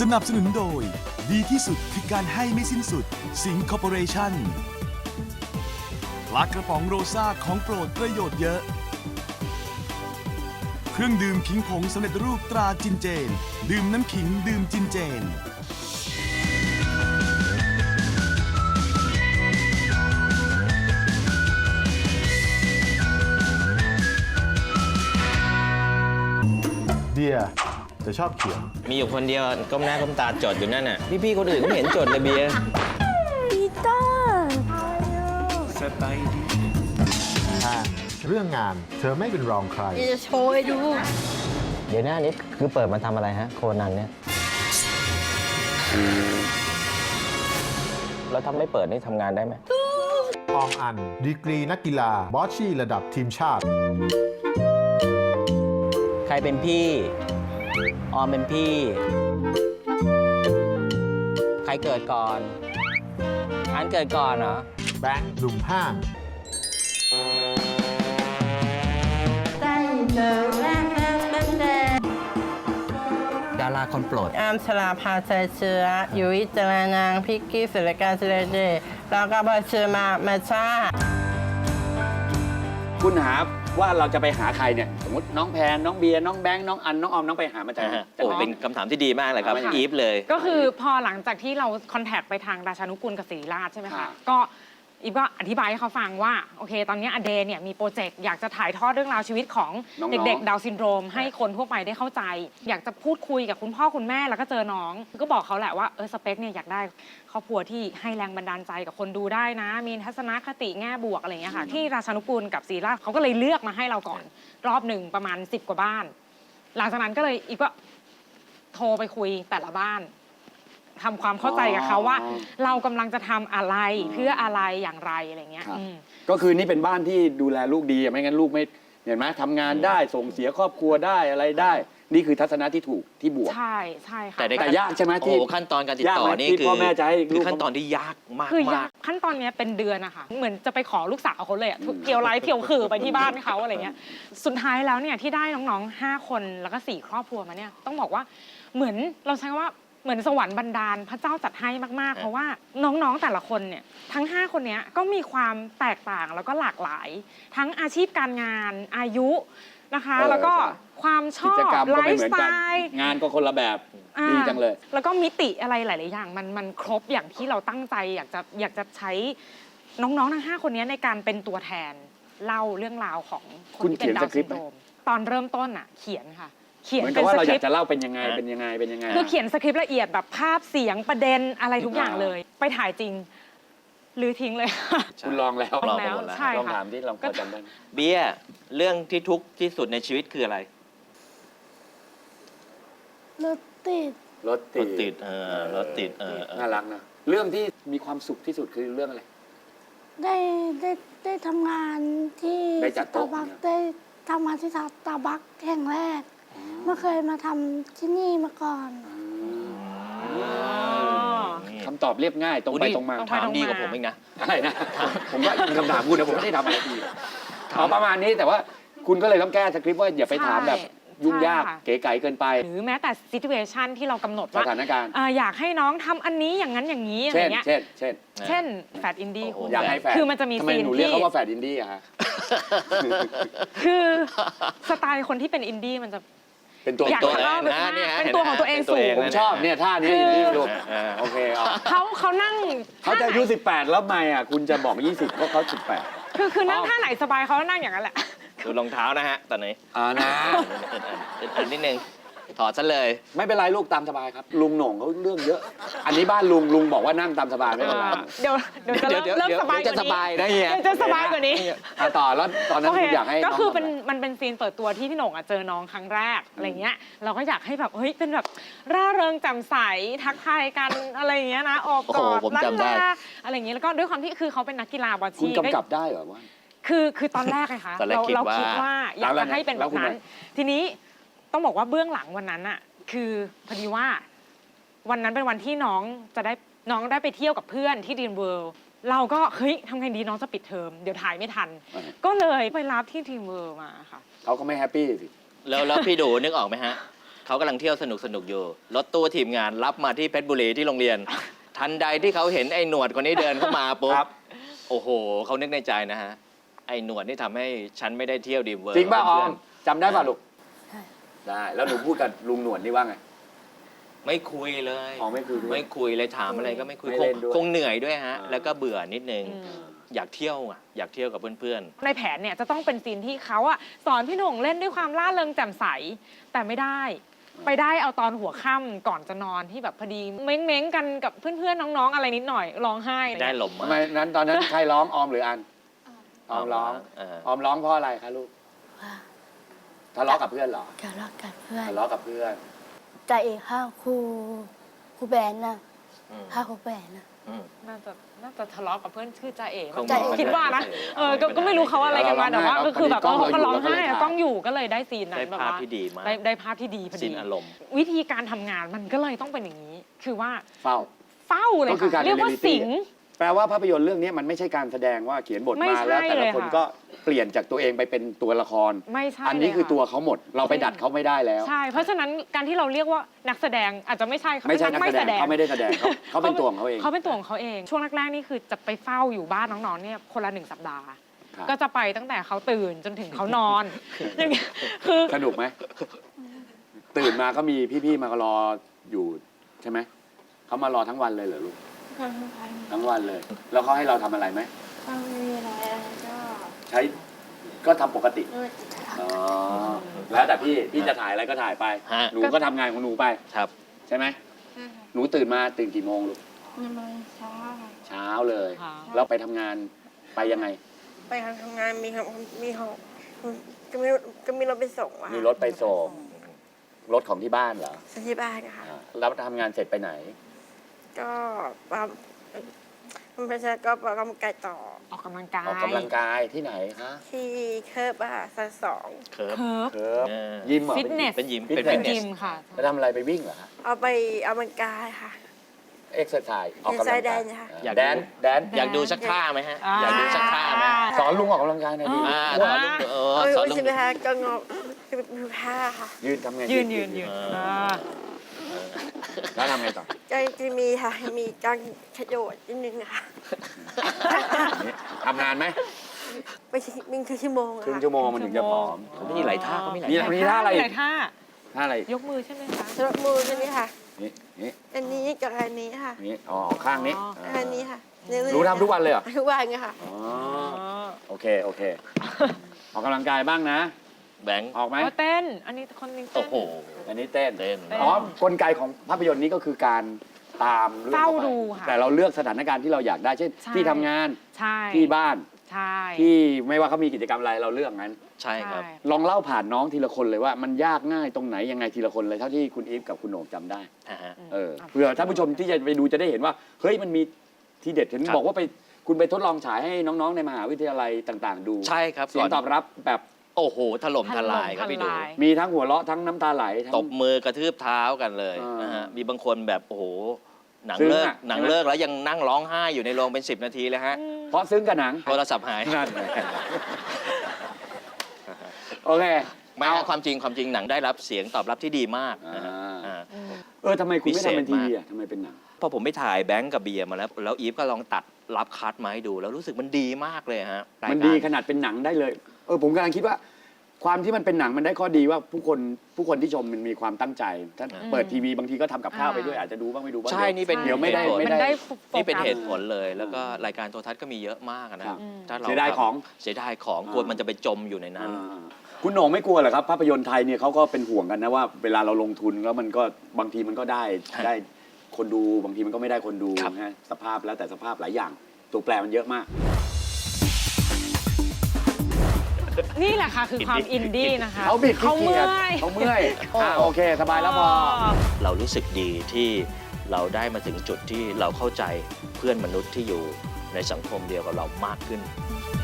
สนับสนุนโดย ดีที่สุดคือการให้ไม่สิ้นสุด สิงคอร์ปอเรชั่นปลากระป๋องโรซ่าของโปรดประโยชน์เยอะ เครื่องดื่มขิงผงสำเร็จรูปตราจินเจน ดื่มน้ำขิงดื่มจินเจน เดีย จะชอบเขียนมีอยู่คนเดียวก้มหน้าก้มตาจดอยู่นั่นน่ะพี่ๆคนอื่นก็ไม่เห็นจดเลยเบียร์ปีเตอร์ถ้าเรื่องงานเธอไม่เป็นรองใคร จะโชว์ให้ดู เดี๋ยวหน้านี้คือเปิดมาทำอะไรฮะ โคนันเนี่ยแล้วถ้าไม่เปิดนี่ทำงานได้ไหมออมอัน ดีกรีนักกีฬา บอสชี่ระดับทีมชาติ ใครเป็นพี่ ออมเป็นพี่ ใครเกิดก่อน อันเกิดก่อนเหรอ แบงค์หนุ่มห้างได้เจอแรกแรกแรกแรกดาราคนโปรด อามชลาภาใจเชื้อยุ้ยเจรนางพิกกี้ศิลการศิลเดชแล้วก็บอเชื่อมามาชาคุณหา ว่าเราจะไปหาใครเนี่ยสมมติน้องแพนน้องเบียร์น้องแบงค์น้องอันน้องออมน้องไปหามาจากนะไหนฮะจากโอ้ไหนเป็นคำถามที่ดีมากเลยครับค่ะอีฟเลย ก็คือพอหลังจากที่เราคอนแทคไปทางราชานุกูลกับศรีราชใช่ไหมค่ะคะก็ อีฟก็อธิบายให้เขาฟังว่าโอเค ตอนนี้อเดย์เนี่ยมีโปรเจกต์อยากจะถ่ายทอดเรื่องราวชีวิตของน้องๆ เด็กๆดาวน์ซินโดรม ให้คนทั่วไปได้เข้าใจ อยากจะพูดคุยกับคุณพ่อคุณแม่แล้วก็เจอน้อง ก็บอกเขาแหละว่าเออสเปคเนี่ยอยากได้ครอบครัวที่ให้แรงบันดาลใจกับคนดูได้นะ มีทัศนคติแง่บวกอะไรอย่างเงี้ยค่ะที่ราชานุกูลกับศรีราชเขาก็เลยเลือกมาให้เราก่อน รอบหนึ่งประมาณ 10 กว่าบ้าน หลังจากนั้นก็เลยอีกก็โทรไปคุยแต่ละบ้าน ทำความเข้าใจกับเขาว่า อ๋อเรากำลังจะทำอะไรอ๋อเพื่ออะไรอย่างไรอะไรเงี้ยครับ อืม ก็คือนี่เป็นบ้านที่ดูแลลูกดีอะไม่งั้นลูกไม่เห็นไหมทำงานได้ส่งเสียครอบครัวได้อะไรได้ นี่คือทัศนะที่ถูกที่บวก ใช่ใช่ค่ะ แต่ในแต่ยากใช่ไหมโอ้ที่โหขั้นตอนการติดต่อยากไหมนี่ที่คือพ่อแม่จะให้ลูก คือขั้นตอนที่ยากมากคือยามากก ขั้นตอนเนี้ยเป็นเดือนอะค่ะเหมือนจะไปขอลูกสาวเขาเลยอะทุกเที่ยวไลฟ์เที่ยวคือไปที่บ้านเขาอะไรเงี้ย สุดท้ายแล้วเนี่ยที่ได้น้องๆห้าคนแล้วก็สี่ครอบครัวมาเนี่ยต้องบอกว่าเหมือนเราใช้คำว่า เหมือนสวรรค์บันดาลพระเจ้าจัดให้มากๆ เพราะว่าน้องๆแต่ละคนเนี่ยทั้ง 5 คนเนี้ยก็มีความแตกต่างแล้วก็หลากหลาย ทั้งอาชีพการงานอายุนะคะ เออแล้วก็ใช่ ความชกิอจบกรรมไลก็ไม่ฟ์เหมือสนไตกัน ล์ งานก็คนละแบบอ่า ดีจังเลย แล้วก็มิติอะไรหลาย ๆ อย่าง มันมันครบอย่างที่เราตั้งใจอยากจะอยากจะใช้น้อง ๆ ทั้ง 5 คนนี้ในการเป็นตัวแทน เล่าเรื่องราวของคคุนณที่เป็นเขียนดาวน์สคริซิปนต์ไหม โดรมตอนเริ่มต้นอะ เขียนค่ะ เขียนเหมือนกัเป็บนว่าสเราคอริยาปกต์ จะเล่าเป็นยังไงเป็นยังไงเป็นยังไง คือเขียนสคริปต์ละเอียดแบบภาพเสียงประเด็นอะไรทุกอย่างเลย ไปถ่ายจริง หรือทิ้งเลยคุณลองแล้ว ลองแล้ว ใช่ลองค่ะ ถามที่ลองพอจำได้ไหมเบียร์เรื่องที่ทุกข์ที่สุดในชีวิตคืออะไรรถติดรถรติถติดเออรถติดเออเออน่ารักนะเรื่องที่มีความสุขที่สุดคือเรื่องอะไร ได้ได้ได้ทำงานที่ได้จัดสตาโต๊ะร์บัคเนี่ยได้ทำงานที่สตาร์บัคแห่งแรก ไม่เคยมาทำที่นี่มาก่อน นี่คำตอบเรียบง่ายตรงไปอุ๊ยนี่ตรงมาตรงไปถามตรงดีกว่ามาผมอีกนะ อะไรนะผมก็มีคำถามคุณนะผมไม่ได้ทำอะไรดีเอาประมาณนี้แต่ว่าคุณก็เลยต้องแก้สคริปต์ว่าอย่าไปถามแบบใช่ยุ่งยากใช่ค่ะ เก๋ไก๋เกินไปหรือแม้แต่ซิทูเอชันที่เรากำหนดสว่าถานการณ์อ่าอยากให้น้องทำอันนี้อย่างนั้นอย่างนี้อะไรเช่น เงี้ย เช่น เช่น เช่นแฟดอินดี้โอ้โหอยากให้แฟนคือมันจะมีทำไมซีนหนูเรียกที่ เขาว่าแฟดอินดี้อะฮะ คือสไตล์คนที่เป็นอินดี้มันจะ เป็นตัวอยากตัวให้เองเป็นนะเนี่ยฮะเป็นตัวของตัวเองป็นตัวสูง ผมชอบเนี่ยท่านี้คืออินดี้ลูกเออโอเคเอาเขาเขานั่งเขาจะอายุ 18 แล้วไม่อะ คุณจะบอก 20 ก็เขา 18คือคือนั่งอ๋อท่าไหนสบายเขาก็นั่งอย่างนั้นแหละ ดูรองเท้านะฮะ ตอนนี้อ่านะอึดอัดนิดนึง ถอดซะเลย ไม่เป็นไรลูกตามสบายครับ ลุงโหน่งเขาเรื่องเยอะ อันนี้บ้านลุงลุงบอกว่านั่งตามสบายไม่เป็นไรเดี๋ยวเดี๋ยวจะเดี๋ยวเดี๋ยวเริ่มเดี๋ยวสบายกจะว่าสนี้บายนะเฮียเดี๋ยวจะสบายกว่านี้อะต่อแล้วตอนนั้นโอเคคุณอยากให้ก็คือเป็นงทำะไรมันเป็นซีนเปิดตัวที่พี่หน่งอะเจอน้องครั้งแรกอะไรเงี้ย เราก็อยากให้แบบเฮ้ยเป็นแบบร่าเริงแจ่มใสทักทายกันอะไรอย่างเงี้ยนะออกกอดโอ้โหผมจำได้ลาอะไรอย่างเงี้ยแล้วก็ด้วยความที่คือเขาเป็นนักกีฬาบอลคุณชีกำกับได้เหรอว่า คือคือตอนแรกไงคะตอนแรกเราคิดเราว่า คิดว่าอยากแล้วจะให้เป็นแล้แบวบคุณนั้นไหมทีนี้ ต้องบอกว่าเบื้องหลังวันนั้นอะคือพอดีว่าวันนั้นเป็นวันที่น้องจะได้น้องได้ไปเที่ยวกับเพื่อนที่ดีนเวิลด์เราก็เฮ้ยทำไงดีน้องจะปิดเทอมเดี๋ยวถ่ายไม่ทัน อ่าก็เลยไปรับที่ดีนเวิลด์มาค่ะ เขาก็ไม่แฮปปี้สิ แล้วแล้วพี่ดูนึกออกไหมฮะ เขากำลังเที่ยวสนุกสนุกๆอยู่ รถตู้ทีมงานรับมาที่เพชรบุรีที่โรงเรียน ทันใดที่เขาเห็นไอ้หนวดคนนี้เดินเข้ามาปุ๊บครับ โอ้โห เขานึกในใจนะฮะ ไอ้หนวดนี่ทำให้ฉันไม่ได้เที่ยวดีเวิร์จริงป่ะออเพื่มนจำได้ป่ะลูกใช่ ได้ แล้วหนูพูดกับลุงหนวดนี่ว่าไง ไม่คุยเลย อ๋อไม่คุยด้วย ไม่คุยเลยถามอะไรก็ไม่คุยไม่คเล่งนด้วยคงเหนื่อยด้วยฮะ อ่า แล้วก็เบื่อนิดนึง อืม อยากเที่ยวอะอยากเที่ยวกับเพื่อนในแผนเนี่ยจะต้องเป็นซีนที่เขาอะสอนพี่หน่งเล่นด้วยความล่าเริงแจ่มใส แต่ไม่ได้ ไปได้เอาตอนหัวค่ำก่อนจะนอนที่แบบพอดีเม้งๆกันกับเพื่อนๆน้องๆ อะไรนิดหน่อยร้องไห้ๆ ได้ลมทำมาไมนั้นตอนนั้นใครร้องออมหรืออันออมร้องเออออมร้องเพราะอะไรคะลูกว่า ทะเลาะกับเพื่อนเหรอทะเลาะกับเพื่อนทะเลาะกับเพื่อนใจเอกข้าวครูครูแบนน่ะอืมข้าวครูแบนน่ะอืมน่าจะน่าจะทะเลาะกับเพื่อนชื่อจ่าเอ๋คงจ่าเอ๋คิดว่านะเออก็ไม่เป็นไรก็ไม่รู้เขาอะไรกันมาแต่ว่าก็คือแบบเออเขาก็ร้องไห้อะเรากล้องอยู่ก็เลยได้ซีนนั้ได้นแบบภาพว่า ที่ดีมากได้ได้ภาพที่ดีพอสิดีนอารมณ์ วิธีการทำงานมันก็เลยต้องเป็นอย่างนี้ คือว่าเฝ้า เฝ้าเลยก็คือการค่ะเรียกว่า reality สิง แปลว่าภาพยนตร์เรื่องนี้มันไม่ใช่การแสดงว่าเขียนบทไม่มาใช่แล้ว แต่ละเลยคนค่ะ ก็เปลี่ยนจากตัวเองไปเป็นตัวละคร ไม่ใช่อันนี้เลยคือค่ะตัวเขาหมด เราไปดัดเขาไม่ได้แล้ว ใช่ เพราะฉะนั้นการที่เราเรียกว่านักแสดงอาจจะไม่ใช่เขาไม่ใช่เป็นนักแสดงเขาไม่ได้แสดงเขาเขาเป็นตัวของเขาเอง เขาเป็นตัวของเขาเอง ช่วงแรกๆนี่คือจะไปเฝ้าอยู่บ้านน้องๆเนี่ยคนละหนึ่งสัปดาห์ ครับ ก็จะไปตั้งแต่เขาตื่นจนถึงเขานอนอย่างเงี้ยคือ สนุกไหม ตื่นมาก็มีพี่ๆมารออยู่ใช่ไหม เขามารอทั้งวันเลยเหรอลูก ทั้งวันเลย แล้วเขาให้เราทำอะไรไหมไม่มีอะไรก็ใช้ก็ทำปกติอ๋อ แล้วแต่พี่พี่จะถ่ายอะไรก็ถ่ายไป ฮะ หนูก็ทำงานของหนูไป ครับ ใช่ไหม หนูตื่นมาตื่นกี่โมงลูกไม่มาเช้าเช้าเลยค่ะแล้วไปทำงานไปยังไง ไปทำงานมีครับมีห้องก็มีรถก็มีรถไปส่งอะมีรถไปส่งรถของที่บ้านเหรอส่งที่บ้านค่ะอ่าแล้วทำงานเสร็จไปไหน ก็ปั๊มมันเป็นก็ปั๊มกำลังกายต่อออกกำลังกาย ออกกำลังกายที่ไหนคะที่เคิร์บอะค่ะซอยสองเคิร์ฟเคิร์ฟ เคิร์ฟเออ ยิมเหรอฟิตเนส เป็นยิมฟิตเป็นเนฟิสตเนยิสมค่ะ ไปทำอะไรไปวิ่งเหรอคะเอาไปเอามันกายค่ะ เอ็กซ์ไซส์ออกกำลังเอ็กซ์ไซส์แดกายนค่ะ อยากแดนแดนอยากดูสักท่าไหมฮะอ่าอยากดูสักท่าไหมสอนลุงออกกำลังกายหน่อยดิอ่าอ้วนสอนลุงเออเอาสอนไปลุง ใช่ไหมคะก็งอคือคือผ้าค่ะยืนทำไงยืนยืนยืนเอออ่า แล้วทำไงต่อก็จะมีค่ะ มีการขยโยดนิดนึงค่ะนี่ทำงานไหมไปวิ่งครึ่งชั่วโมงอะครึ่งค่ะชั่วโมงมันถึงจะผอมเขามีหลายท่าเขามีหลายมีท่ามีท่าอะไรมีอีหกลายท่าท่าอะไร ยกมือใช่ไหมคะสำหรับมือใช่ไหมคะนี่นี่อันนี้กับอันนี้ค่ะนี่อ๋อข้างนี้อ๋ออันนี้ค่ะรู้ทำทุกวันเลยเหรอทุกวันไงค่ะอ๋ออ๋อโอเคโอเคออกกำลังกายบ้างนะ แบงค์ออกไหมอ๋อเต้น อันนี้คนนึงเต้โอ้น โห อันนี้เต้นเต้น อ๋อกลไกของภาพยนตร์นี้ก็คือการตามรื่องเฝ้าข้ไปดูค่ะ แต่เราเลือกสถานการณ์ที่เราอยากได้เช่นใช่ที่ทำงานใช่ที่บ้าน ใช่ที่ไม่ว่าเขามีกิจกรรมอะไรเราเลือกงั้น ใช่ครับลองเล่าผ่านน้องทีละคนเลยว่ามันยากง่ายตรงไหนยังไงทีละคนเลยเท่าที่คุณอีฟกับคุณโหน่งจำได้ อ่าฮะ เออเผื่อท่านผู้ชมที่จะไปดูจะได้เห็นว่า เฮ้ยมันมีที่เด็ดเห็นครับ บอกว่าไปคุณไปทดลองฉายให้น้องๆในมหาวิทยาลัยต่าง ๆ ดูใช่ครับเสียงตอบรับแบบ โอ้โหถล่มทลายครับพี่ดู ถล่มทลาย มีทั้งหัวเราะทั้งน้ำตาไหลทั้ง ตบมือกระทืบเท้ากันเลยอ่านนะฮะมีบางคนแบบโอ้โหหนังซึ้งเลิกอะหนังใช่ไหม เลิกแล้วยังนั่งร้องไห้อยู่ในโรงเป็น 10 นาทีเลยฮะเพราะซึ้งกับหนังโทรศัพท์หายนั่นไงโอเค ไม่ฮะความจริงความจริงหนังได้รับเสียงตอบรับที่ดีมากนะฮะอ่า อ่า เออทำไมคุณไม่ทำเป็นพิทีเศษมากวีอะทำไมเป็นหนัง พอผมไปถ่ายแบงก์กับเบียร์มาแล้ว แล้วอีฟก็ลองตัดรับคัดมาให้ดู แล้วรู้สึกมันดีมากเลยฮะรายมันการดีขนาดเป็นหนังได้เลย เออผมกำลังคิดว่าความที่มันเป็นหนังมันได้ข้อดีว่าผู้คนผู้คนที่ชมมันมีความตั้งใจถ้าอืมเปิดทีวีบางทีก็ทำกับข้าวไปด้วยอ่าอาจจะดูบ้างไม่ดูบ้างใช่ นี่เป็นเดี๋ยวไม่ได้เหตุผลไม่มันได้ ได้โฟกัส นี่เป็นเหตุผลเลย แล้วก็รายการโทรทัศน์ก็มีเยอะมากอะนะครับถ้าเราเสียดายของ เสียดายของกลัวมันจะไปจมอยู่ในนั้นอ่าคุณโหน่งไม่กลัวเหรอครับ ภาพยนตร์ไทยเนี่ยเขาก็เป็นห่วงกันนะว่าเวลาเราลงทุนแล้วมันก็บางทีมันก็ได้ครับได้คนดูบางทีมันก็ไม่ได้คนดูครับ นะสภาพแล้วแต่สภาพหลายอย่าง ตัวแปรมันเยอะมาก นี่แหละค่ะคือความอินดี้นะคะเขาบิดเขาขี้เมื่เกียจอยเขาเมื่อยอ่าโอเค สบายแล้วพอ เรารู้สึกดีที่เราได้มาถึงจุดที่เราเข้าใจเพื่อนมนุษย์ที่อยู่ในสังคมเดียวกับเรามากขึ้นอ